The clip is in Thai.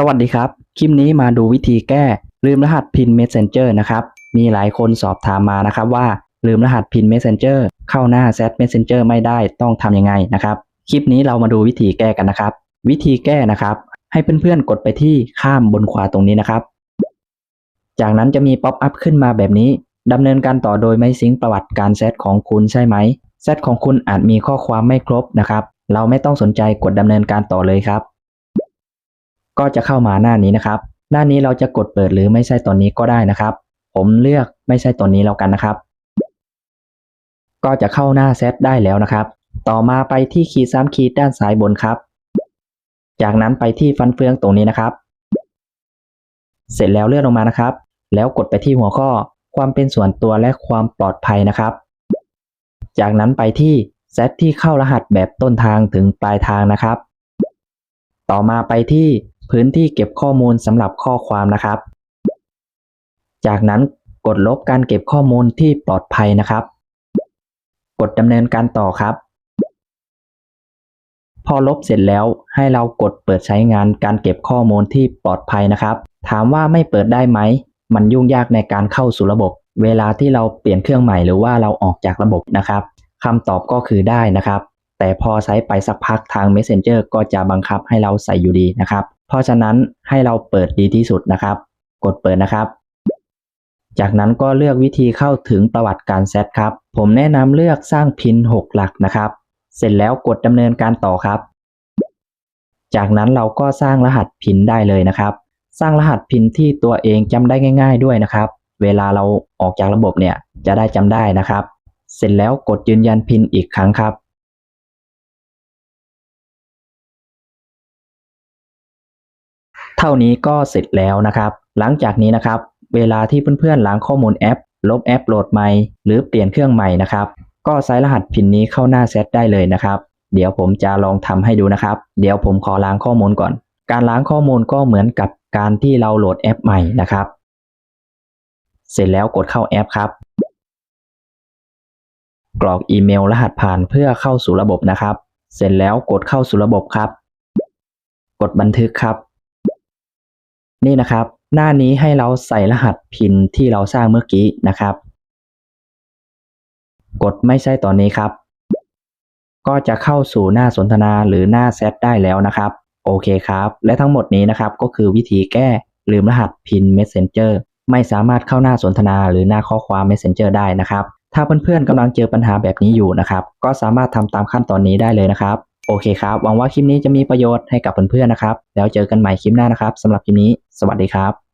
สวัสดีครับ คลิปนี้มาดูวิธีแก้ลืมรหัสพิน Messenger นะครับ มีหลายคนสอบถามมานะครับว่าลืมรหัสพิน Messenger เข้าหน้า z Messenger ไม่ได้ต้องทำยังไงนะครับ คลิปนี้เรามาดูวิธีแก้กันนะครับ วิธีแก้นะครับ ให้เพื่อนๆกดไปที่ข้ามบนขวาตรงนี้นะครับ จากนั้นจะมีป๊อปอัพขึ้นมาแบบนี้ดำเนินการต่อโดยไม่ซิงค์ประวัติการแซดของคุณใช่ไหมแซดของคุณอาจมีข้อความไม่ครบนะครับ เราไม่ต้องสนใจกดดำเนินการต่อเลยครับ ก็จะเข้ามาหน้านี้นะครับ หน้านี้เราจะกดเปิดหรือไม่ใช่ตอนนี้ก็ได้นะครับ ผมเลือกไม่ใช่ตอนนี้แล้วกันนะครับ ก็จะเข้าหน้าเซตได้แล้วนะครับ ต่อมาไปที่คีย์ซ้ำคีย์ด้านซ้ายบนครับ จากนั้นไปที่ฟันเฟืองตรงนี้นะครับ เสร็จแล้วเลื่อนลงมานะครับ แล้วกดไปที่หัวข้อความเป็นส่วนตัวและความปลอดภัยนะครับ จากนั้นไปที่เซตที่เข้ารหัสแบบต้นทางถึงปลายทางนะครับ ต่อมาไปที่ พื้นที่เก็บข้อมูลสำหรับข้อความนะครับ จากนั้นกดลบการเก็บข้อมูลที่ปลอดภัยนะครับ กดดำเนินการต่อครับ พอลบเสร็จแล้วให้เรากดเปิดใช้งานการเก็บข้อมูลที่ปลอดภัยนะครับ ถามว่าไม่เปิดได้ไหม มันยุ่งยากในการเข้าสู่ระบบ เวลาที่เราเปลี่ยนเครื่องใหม่หรือว่าเราออกจากระบบนะครับคำตอบก็คือได้นะครับ แต่พอใช้ไปสักพักทาง Messenger ก็จะบังคับให้เราใส่อยู่ดีนะครับ เพราะฉะนั้นให้เราเปิดดีที่สุดนะครับ กดเปิดนะครับ จากนั้นก็เลือกวิธีเข้าถึงประวัติการเซตครับ ผมแนะนำเลือกสร้างพิน 6 หลักนะครับ เสร็จแล้วกดดำเนินการต่อครับ จากนั้นเราก็สร้างรหัสพินได้เลยนะครับ สร้างรหัสพินที่ตัวเองจำได้ง่าย ๆ ด้วยนะครับ เวลาเราออกจากระบบเนี่ยจะได้จำได้นะครับ เสร็จแล้วกดยืนยันพินอีกครั้งครับ เท่านี้ก็เสร็จแล้วนะครับ หลังจากนี้นะครับ เวลาที่เพื่อนๆล้างข้อมูลแอป ลบแอปโหลดใหม่ หรือเปลี่ยนเครื่องใหม่นะครับ ก็ใส่รหัสพินนี้เข้าหน้าเซตได้เลยนะครับ เดี๋ยวผมจะลองทำให้ดูนะครับ เดี๋ยวผมขอล้างข้อมูลก่อน การล้างข้อมูลก็เหมือนกับการที่เราโหลดแอปใหม่นะครับ เสร็จแล้วกดเข้าแอปครับ กรอกอีเมลรหัสผ่านเพื่อเข้าสู่ระบบนะครับ เสร็จแล้วกดเข้าสู่ระบบครับ กดบันทึกครับ นี่นะครับ หน้านี้ให้เราใส่รหัสพินที่เราสร้างเมื่อกี้นะครับ กดไม่ใช่ตอนนี้ครับ ก็จะเข้าสู่หน้าสนทนาหรือหน้าแซดได้แล้วนะครับ โอเคครับ และทั้งหมดนี้นะครับก็คือวิธีแก้ลืมรหัสพิน Messenger ไม่สามารถเข้าหน้าสนทนาหรือหน้าข้อความ Messenger ได้นะครับ ถ้าเพื่อนๆกำลังเจอปัญหาแบบนี้อยู่นะครับ ก็สามารถทำตามขั้นตอนนี้ได้เลยนะครับ โอเคครับ หวังว่าคลิปนี้จะมีประโยชน์ให้กับเพื่อนๆนะครับ แล้วเจอกันใหม่คลิปหน้านะครับสำหรับคลิปนี้ สวัสดีครับ